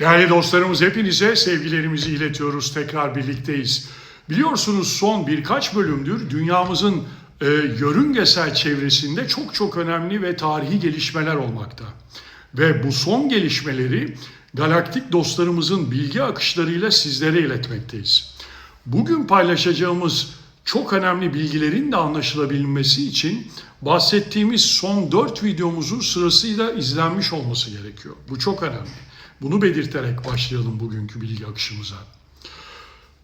Değerli dostlarımız hepinize sevgilerimizi iletiyoruz. Tekrar birlikteyiz. Biliyorsunuz son birkaç bölümdür dünyamızın e, yörüngesel çevresinde çok çok önemli ve tarihi gelişmeler olmakta. Ve bu son gelişmeleri galaktik dostlarımızın bilgi akışlarıyla sizlere iletmekteyiz. Bugün paylaşacağımız çok önemli bilgilerin de anlaşılabilmesi için bahsettiğimiz son 4 videomuzun sırasıyla izlenmiş olması gerekiyor. Bu çok önemli. Bunu belirterek başlayalım bugünkü bilgi akışımıza.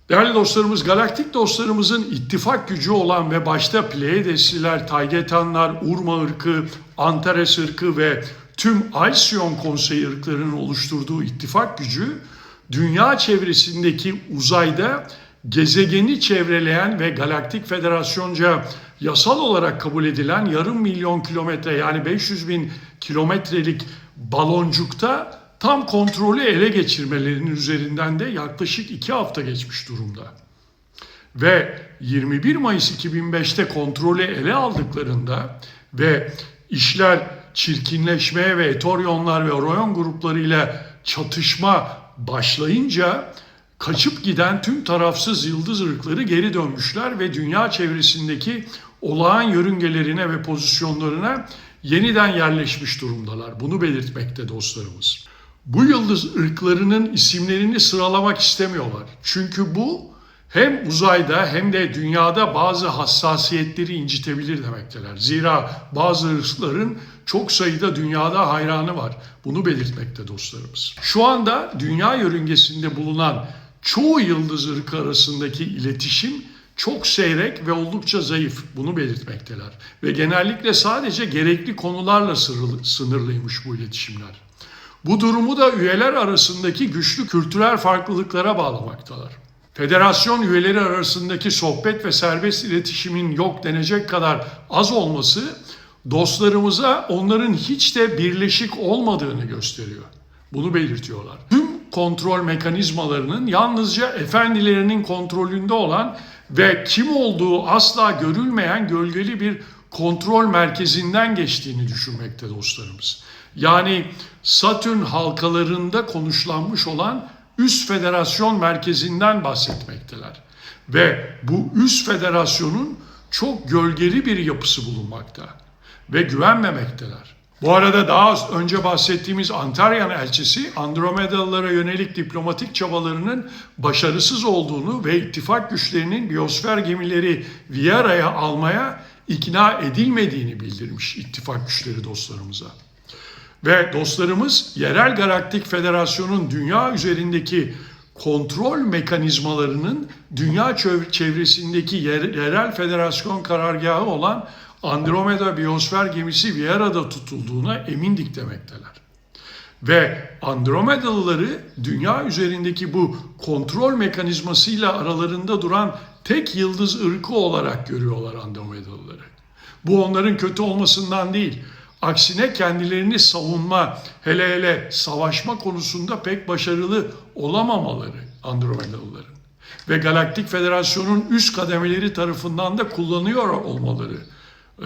Değerli dostlarımız, galaktik dostlarımızın ittifak gücü olan ve başta Pleiadesliler, Taygetanlar, Urma ırkı, Antares ırkı ve tüm Alcyon konseyi ırklarının oluşturduğu ittifak gücü, dünya çevresindeki uzayda gezegeni çevreleyen ve galaktik federasyonca yasal olarak kabul edilen yarım milyon kilometre yani 500 bin kilometrelik baloncukta tam kontrolü ele geçirmelerinin üzerinden de yaklaşık iki hafta geçmiş durumda. Ve 21 Mayıs 2005'te kontrolü ele aldıklarında ve işler çirkinleşmeye ve Etoryonlar ve Orion gruplarıyla çatışma başlayınca kaçıp giden tüm tarafsız yıldız ırkları geri dönmüşler ve dünya çevresindeki olağan yörüngelerine ve pozisyonlarına yeniden yerleşmiş durumdalar. Bunu belirtmekte dostlarımız. Bu yıldız ırklarının isimlerini sıralamak istemiyorlar. Çünkü bu hem uzayda hem de dünyada bazı hassasiyetleri incitebilir demekteler. Zira bazı ırkların çok sayıda dünyada hayranı var. Bunu belirtmekte dostlarımız. Şu anda dünya yörüngesinde bulunan çoğu yıldız ırkı arasındaki iletişim çok seyrek ve oldukça zayıf. Bunu belirtmekteler. Ve genellikle sadece gerekli konularla sınırlıymış bu iletişimler. Bu durumu da üyeler arasındaki güçlü kültürel farklılıklara bağlamaktalar. Federasyon üyeleri arasındaki sohbet ve serbest iletişimin yok denecek kadar az olması dostlarımıza onların hiç de birleşik olmadığını gösteriyor. Bunu belirtiyorlar. Tüm kontrol mekanizmalarının yalnızca efendilerinin kontrolünde olan ve kim olduğu asla görülmeyen gölgeli bir kontrol merkezinden geçtiğini düşünmekte dostlarımız. Yani Satürn halkalarında konuşlanmış olan üst federasyon merkezinden bahsetmekteler. Ve bu üst federasyonun çok gölgeli bir yapısı bulunmakta ve güvenmemekteler. Bu arada daha önce bahsettiğimiz Antaryan elçisi Andromedalılara yönelik diplomatik çabalarının başarısız olduğunu ve ittifak güçlerinin biyosfer gemileri Viera'ya almaya ikna edilmediğini bildirmiş ittifak güçleri dostlarımıza. Ve dostlarımız Yerel Galaktik Federasyon'un dünya üzerindeki kontrol mekanizmalarının dünya çevresindeki yerel federasyon karargahı olan Andromeda Biyosfer gemisi Viera'da tutulduğuna emindik demekteler. Ve Andromedalıları dünya üzerindeki bu kontrol mekanizmasıyla aralarında duran tek yıldız ırkı olarak görüyorlar Andromedalıları. Bu onların kötü olmasından değil, Aksine kendilerini savunma, hele hele savaşma konusunda pek başarılı olamamaları Andromedalıların ve Galaktik Federasyon'un üst kademeleri tarafından da kullanıyor olmaları ee,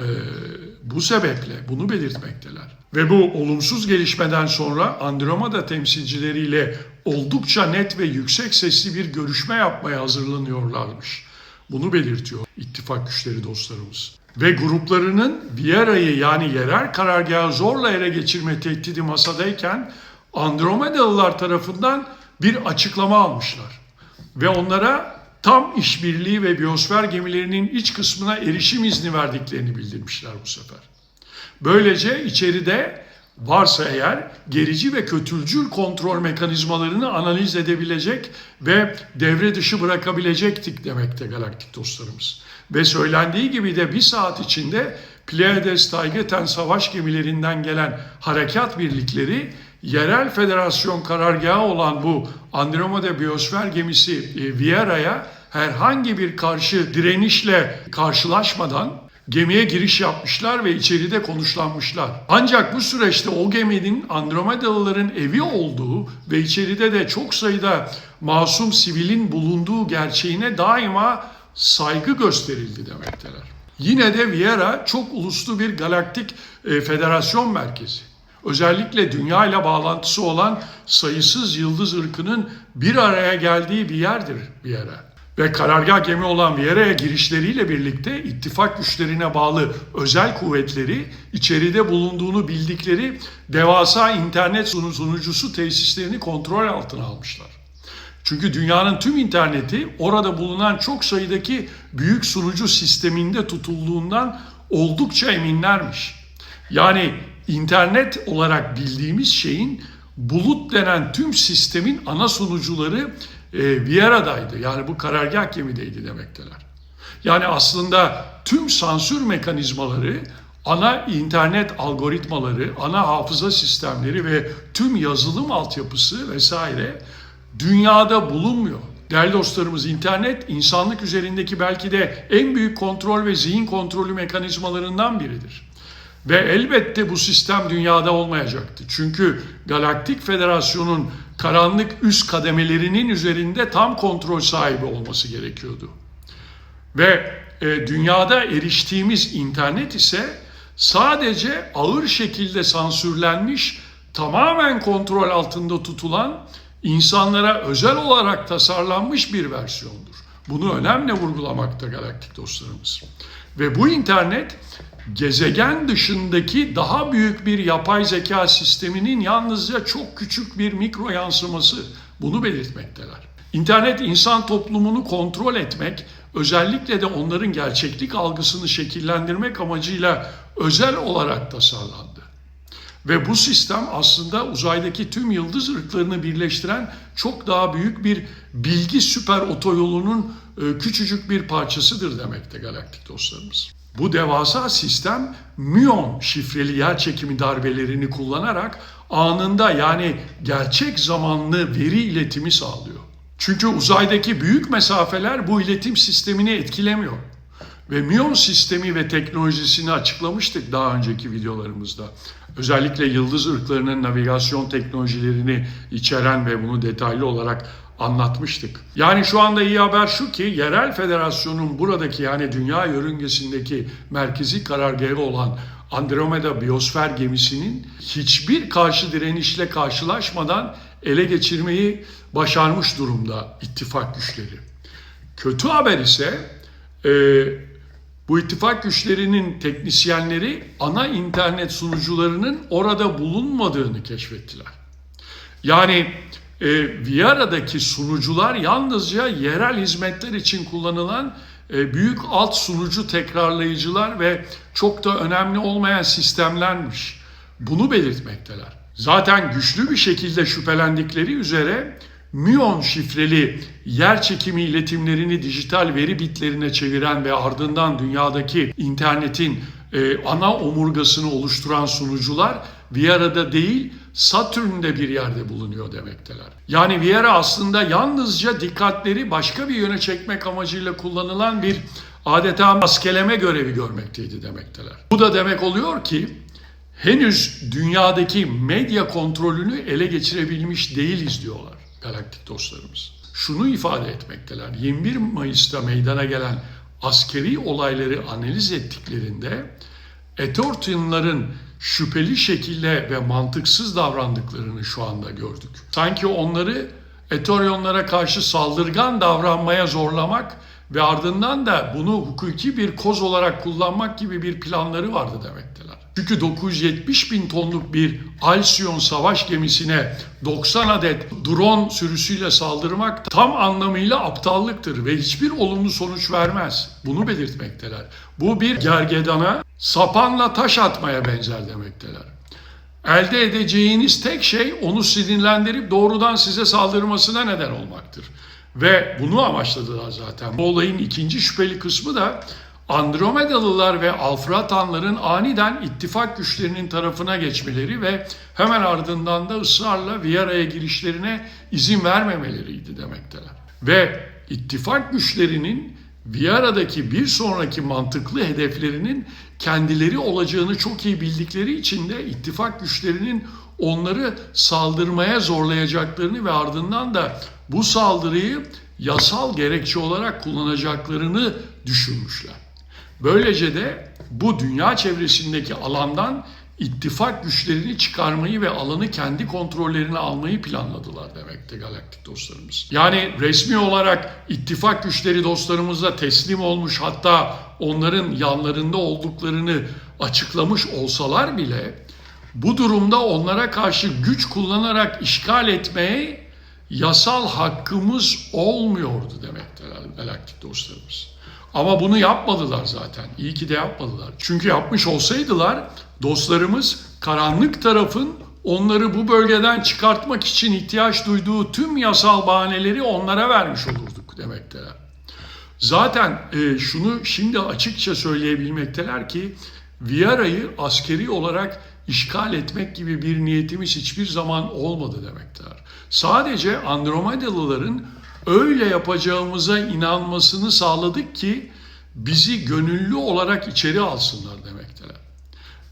bu sebeple bunu belirtmekteler. Ve bu olumsuz gelişmeden sonra Andromeda temsilcileriyle oldukça net ve yüksek sesli bir görüşme yapmaya hazırlanıyorlarmış. Bunu belirtiyor ittifak güçleri dostlarımız ve gruplarının Viera'yı yani yerel karargahı zorla ele geçirme tehdidi masadayken Andromedalılar tarafından bir açıklama almışlar. Ve onlara tam işbirliği ve biyosfer gemilerinin iç kısmına erişim izni verdiklerini bildirmişler bu sefer. Böylece içeride varsa eğer gerici ve kötülcül kontrol mekanizmalarını analiz edebilecek ve devre dışı bırakabilecektik demekte galaktik dostlarımız. Ve söylendiği gibi de bir saat içinde Pleiades Taygeten savaş gemilerinden gelen harekat birlikleri yerel federasyon karargahı olan bu Andromeda Biyosfer gemisi e, Viera'ya herhangi bir karşı direnişle karşılaşmadan gemiye giriş yapmışlar ve içeride konuşlanmışlar. Ancak bu süreçte o geminin Andromedalıların evi olduğu ve içeride de çok sayıda masum sivilin bulunduğu gerçeğine daima saygı gösterildi demekteler. Yine de Viera çok uluslu bir galaktik e, federasyon merkezi. Özellikle dünya ile bağlantısı olan sayısız yıldız ırkının bir araya geldiği bir yerdir yere. Ve karargah gemi olan Viera'ya girişleriyle birlikte ittifak güçlerine bağlı özel kuvvetleri içeride bulunduğunu bildikleri devasa internet sunu- sunucusu tesislerini kontrol altına almışlar. Çünkü dünyanın tüm interneti orada bulunan çok sayıdaki büyük sunucu sisteminde tutulduğundan oldukça eminlermiş. Yani internet olarak bildiğimiz şeyin bulut denen tüm sistemin ana sunucuları e, Viera'daydı. Yani bu karargah gemideydi demekteler. Yani aslında tüm sansür mekanizmaları, ana internet algoritmaları, ana hafıza sistemleri ve tüm yazılım altyapısı vesaire dünyada bulunmuyor. Değerli dostlarımız internet insanlık üzerindeki belki de en büyük kontrol ve zihin kontrolü mekanizmalarından biridir. Ve elbette bu sistem dünyada olmayacaktı. Çünkü Galaktik Federasyon'un karanlık üst kademelerinin üzerinde tam kontrol sahibi olması gerekiyordu. Ve e, dünyada eriştiğimiz internet ise sadece ağır şekilde sansürlenmiş, tamamen kontrol altında tutulan, insanlara özel olarak tasarlanmış bir versiyondur. Bunu önemli vurgulamakta galaktik dostlarımız. Ve bu internet gezegen dışındaki daha büyük bir yapay zeka sisteminin yalnızca çok küçük bir mikro yansıması bunu belirtmekteler. İnternet insan toplumunu kontrol etmek, özellikle de onların gerçeklik algısını şekillendirmek amacıyla özel olarak tasarlandı. Ve bu sistem aslında uzaydaki tüm yıldız ırklarını birleştiren çok daha büyük bir bilgi süper otoyolunun e, küçücük bir parçasıdır demekte galaktik dostlarımız. Bu devasa sistem müyon şifreli yer çekimi darbelerini kullanarak anında yani gerçek zamanlı veri iletimi sağlıyor. Çünkü uzaydaki büyük mesafeler bu iletim sistemini etkilemiyor. Ve müyon sistemi ve teknolojisini açıklamıştık daha önceki videolarımızda. Özellikle yıldız ırklarının navigasyon teknolojilerini içeren ve bunu detaylı olarak anlatmıştık. Yani şu anda iyi haber şu ki yerel federasyonun buradaki yani dünya yörüngesindeki merkezi karargahı olan Andromeda Biyosfer gemisinin hiçbir karşı direnişle karşılaşmadan ele geçirmeyi başarmış durumda ittifak güçleri. Kötü haber ise e, bu ittifak güçlerinin teknisyenleri ana internet sunucularının orada bulunmadığını keşfettiler. Yani e, Viera'daki sunucular yalnızca yerel hizmetler için kullanılan e, büyük alt sunucu tekrarlayıcılar ve çok da önemli olmayan sistemlermiş. Bunu belirtmekteler. Zaten güçlü bir şekilde şüphelendikleri üzere müyon şifreli yer çekimi iletimlerini dijital veri bitlerine çeviren ve ardından dünyadaki internetin e, ana omurgasını oluşturan sunucular Viera'da değil Satürn'de bir yerde bulunuyor demekteler. Yani Viera aslında yalnızca dikkatleri başka bir yöne çekmek amacıyla kullanılan bir adeta maskeleme görevi görmekteydi demekteler. Bu da demek oluyor ki henüz dünyadaki medya kontrolünü ele geçirebilmiş değiliz diyorlar galaktik dostlarımız. Şunu ifade etmekteler. 21 Mayıs'ta meydana gelen askeri olayları analiz ettiklerinde Etortinların şüpheli şekilde ve mantıksız davrandıklarını şu anda gördük. Sanki onları Etorionlara karşı saldırgan davranmaya zorlamak ve ardından da bunu hukuki bir koz olarak kullanmak gibi bir planları vardı demekteler. Çünkü 970 bin tonluk bir Alcyon savaş gemisine 90 adet drone sürüsüyle saldırmak tam anlamıyla aptallıktır ve hiçbir olumlu sonuç vermez. Bunu belirtmekteler. Bu bir gergedana sapanla taş atmaya benzer demekteler. Elde edeceğiniz tek şey onu sinirlendirip doğrudan size saldırmasına neden olmaktır. Ve bunu amaçladılar zaten. Bu olayın ikinci şüpheli kısmı da Andromedalılar ve Alfratanların aniden ittifak güçlerinin tarafına geçmeleri ve hemen ardından da ısrarla Viera'ya girişlerine izin vermemeleriydi demekteler. Ve ittifak güçlerinin Viera'daki bir sonraki mantıklı hedeflerinin kendileri olacağını çok iyi bildikleri için de ittifak güçlerinin onları saldırmaya zorlayacaklarını ve ardından da bu saldırıyı yasal gerekçe olarak kullanacaklarını düşünmüşler. Böylece de bu dünya çevresindeki alandan ittifak güçlerini çıkarmayı ve alanı kendi kontrollerine almayı planladılar demekti galaktik dostlarımız. Yani resmi olarak ittifak güçleri dostlarımıza teslim olmuş hatta onların yanlarında olduklarını açıklamış olsalar bile bu durumda onlara karşı güç kullanarak işgal etmeye yasal hakkımız olmuyordu demektir galaktik dostlarımız. Ama bunu yapmadılar zaten. İyi ki de yapmadılar. Çünkü yapmış olsaydılar dostlarımız karanlık tarafın onları bu bölgeden çıkartmak için ihtiyaç duyduğu tüm yasal bahaneleri onlara vermiş olurduk demekteler. Zaten e, şunu şimdi açıkça söyleyebilmekteler ki Viyara'yı askeri olarak işgal etmek gibi bir niyetimiz hiçbir zaman olmadı demekler. Sadece Andromedalıların öyle yapacağımıza inanmasını sağladık ki bizi gönüllü olarak içeri alsınlar demekteler.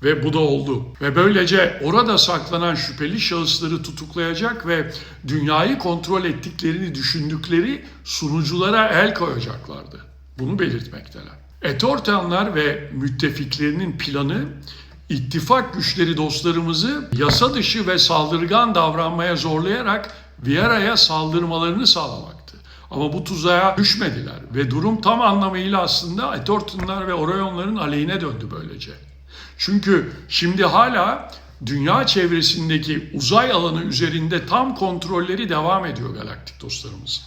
Ve bu da oldu. Ve böylece orada saklanan şüpheli şahısları tutuklayacak ve dünyayı kontrol ettiklerini düşündükleri sunuculara el koyacaklardı. Bunu belirtmekteler. Etortanlar ve müttefiklerinin planı ittifak güçleri dostlarımızı yasa dışı ve saldırgan davranmaya zorlayarak Viera'ya saldırmalarını sağlamaktı. Ama bu tuzağa düşmediler ve durum tam anlamıyla aslında Etortunlar ve Orionların aleyhine döndü böylece. Çünkü şimdi hala dünya çevresindeki uzay alanı üzerinde tam kontrolleri devam ediyor galaktik dostlarımız.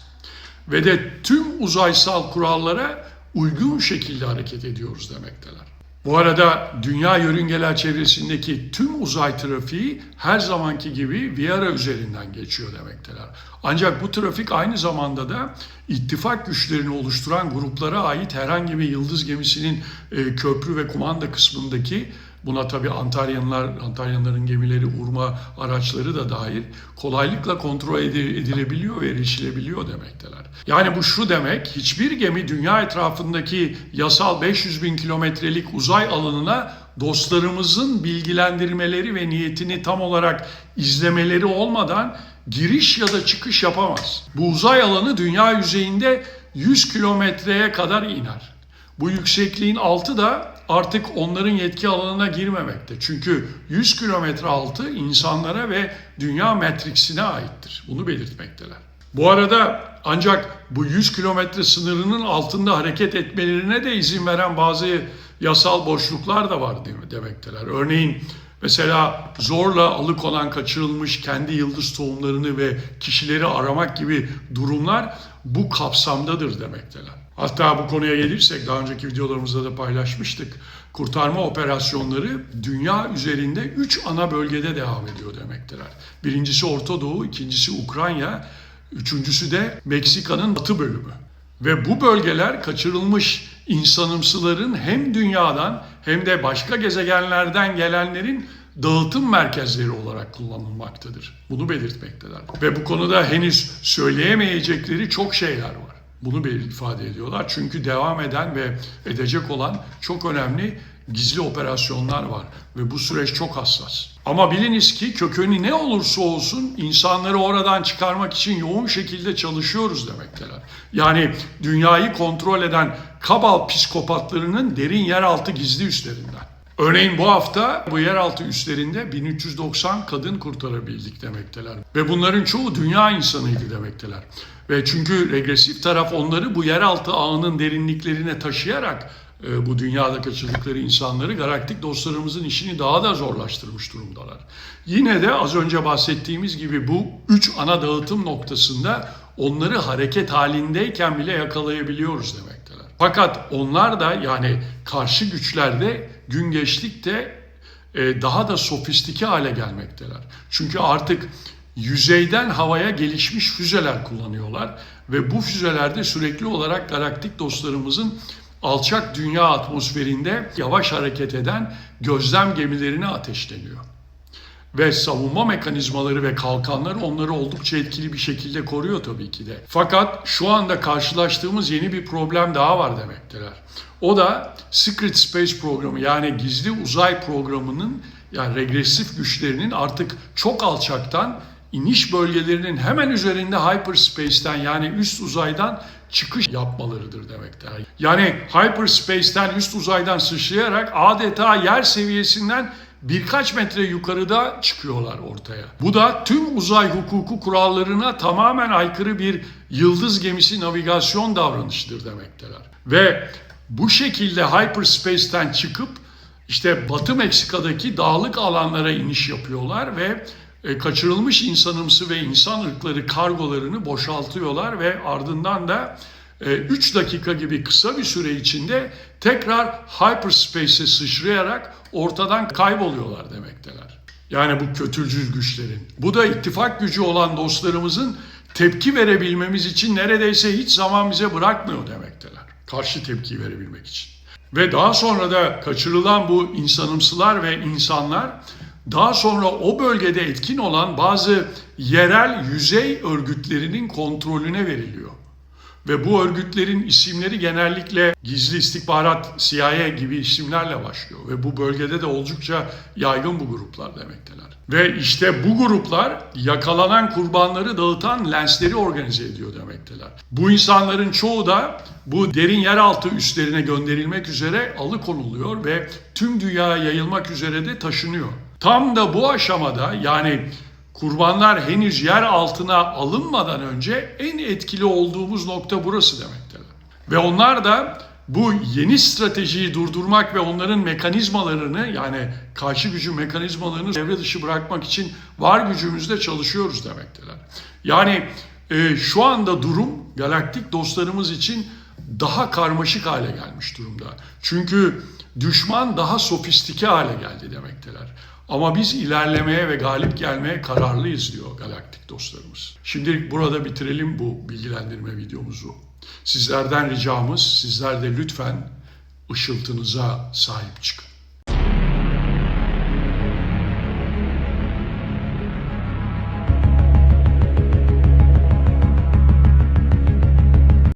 Ve de tüm uzaysal kurallara uygun şekilde hareket ediyoruz demekteler. Bu arada dünya yörüngeler çevresindeki tüm uzay trafiği her zamanki gibi Viera üzerinden geçiyor demekteler. Ancak bu trafik aynı zamanda da ittifak güçlerini oluşturan gruplara ait herhangi bir yıldız gemisinin e, köprü ve kumanda kısmındaki Buna tabi Antalyanlar, Antalyanların gemileri, urma araçları da dahil kolaylıkla kontrol edilebiliyor ve erişilebiliyor demekteler. Yani bu şu demek, hiçbir gemi dünya etrafındaki yasal 500 bin kilometrelik uzay alanına dostlarımızın bilgilendirmeleri ve niyetini tam olarak izlemeleri olmadan giriş ya da çıkış yapamaz. Bu uzay alanı dünya yüzeyinde 100 kilometreye kadar iner. Bu yüksekliğin altı da artık onların yetki alanına girmemekte. Çünkü 100 kilometre altı insanlara ve dünya metriksine aittir. Bunu belirtmekteler. Bu arada ancak bu 100 kilometre sınırının altında hareket etmelerine de izin veren bazı yasal boşluklar da var demekteler. Örneğin mesela zorla alıkonan kaçırılmış kendi yıldız tohumlarını ve kişileri aramak gibi durumlar bu kapsamdadır demekteler. Hatta bu konuya gelirsek daha önceki videolarımızda da paylaşmıştık. Kurtarma operasyonları dünya üzerinde 3 ana bölgede devam ediyor demektiler. Birincisi Orta Doğu, ikincisi Ukrayna, üçüncüsü de Meksika'nın batı bölümü. Ve bu bölgeler kaçırılmış insanımsıların hem dünyadan hem de başka gezegenlerden gelenlerin dağıtım merkezleri olarak kullanılmaktadır. Bunu belirtmekteler. Ve bu konuda henüz söyleyemeyecekleri çok şeyler var. Bunu ifade ediyorlar. Çünkü devam eden ve edecek olan çok önemli gizli operasyonlar var ve bu süreç çok hassas. Ama biliniz ki kökeni ne olursa olsun insanları oradan çıkarmak için yoğun şekilde çalışıyoruz demekteler. Yani dünyayı kontrol eden kabal psikopatlarının derin yeraltı gizli üstlerinden. Örneğin bu hafta bu yeraltı üslerinde 1390 kadın kurtarabildik demekteler. Ve bunların çoğu dünya insanıydı demekteler. Ve çünkü regresif taraf onları bu yeraltı ağının derinliklerine taşıyarak bu dünyada kaçırdıkları insanları galaktik dostlarımızın işini daha da zorlaştırmış durumdalar. Yine de az önce bahsettiğimiz gibi bu üç ana dağıtım noktasında onları hareket halindeyken bile yakalayabiliyoruz demekteler. Fakat onlar da yani karşı güçler de gün geçtikçe e, daha da sofistike hale gelmekteler. Çünkü artık yüzeyden havaya gelişmiş füzeler kullanıyorlar ve bu füzelerde sürekli olarak galaktik dostlarımızın alçak dünya atmosferinde yavaş hareket eden gözlem gemilerine ateşleniyor. Ve savunma mekanizmaları ve kalkanları onları oldukça etkili bir şekilde koruyor tabii ki de. Fakat şu anda karşılaştığımız yeni bir problem daha var demekteler. O da Secret Space programı yani gizli uzay programının yani regresif güçlerinin artık çok alçaktan iniş bölgelerinin hemen üzerinde hyperspace'ten yani üst uzaydan çıkış yapmalarıdır demektir. Yani hyperspace'ten üst uzaydan sıçrayarak adeta yer seviyesinden birkaç metre yukarıda çıkıyorlar ortaya. Bu da tüm uzay hukuku kurallarına tamamen aykırı bir yıldız gemisi navigasyon davranışıdır demekteler. Ve bu şekilde hyperspace'ten çıkıp işte Batı Meksika'daki dağlık alanlara iniş yapıyorlar ve e, kaçırılmış insanımsı ve insan ırkları kargolarını boşaltıyorlar ve ardından da 3 dakika gibi kısa bir süre içinde tekrar hyperspace'e sıçrayarak ortadan kayboluyorlar demekteler. Yani bu kötücül güçlerin. Bu da ittifak gücü olan dostlarımızın tepki verebilmemiz için neredeyse hiç zaman bize bırakmıyor demekteler. Karşı tepki verebilmek için. Ve daha sonra da kaçırılan bu insanımsılar ve insanlar daha sonra o bölgede etkin olan bazı yerel yüzey örgütlerinin kontrolüne veriliyor. Ve bu örgütlerin isimleri genellikle gizli istihbarat, CIA gibi isimlerle başlıyor. Ve bu bölgede de oldukça yaygın bu gruplar demekteler. Ve işte bu gruplar yakalanan kurbanları dağıtan lensleri organize ediyor demekteler. Bu insanların çoğu da bu derin yeraltı üslerine gönderilmek üzere alıkonuluyor ve tüm dünyaya yayılmak üzere de taşınıyor. Tam da bu aşamada yani kurbanlar henüz yer altına alınmadan önce en etkili olduğumuz nokta burası demektedir. Ve onlar da bu yeni stratejiyi durdurmak ve onların mekanizmalarını yani karşı gücü mekanizmalarını devre dışı bırakmak için var gücümüzle çalışıyoruz demekteler. Yani e, şu anda durum galaktik dostlarımız için daha karmaşık hale gelmiş durumda. Çünkü düşman daha sofistike hale geldi demekteler. Ama biz ilerlemeye ve galip gelmeye kararlıyız diyor galaktik dostlarımız. Şimdilik burada bitirelim bu bilgilendirme videomuzu. Sizlerden ricamız, sizler de lütfen ışıltınıza sahip çıkın.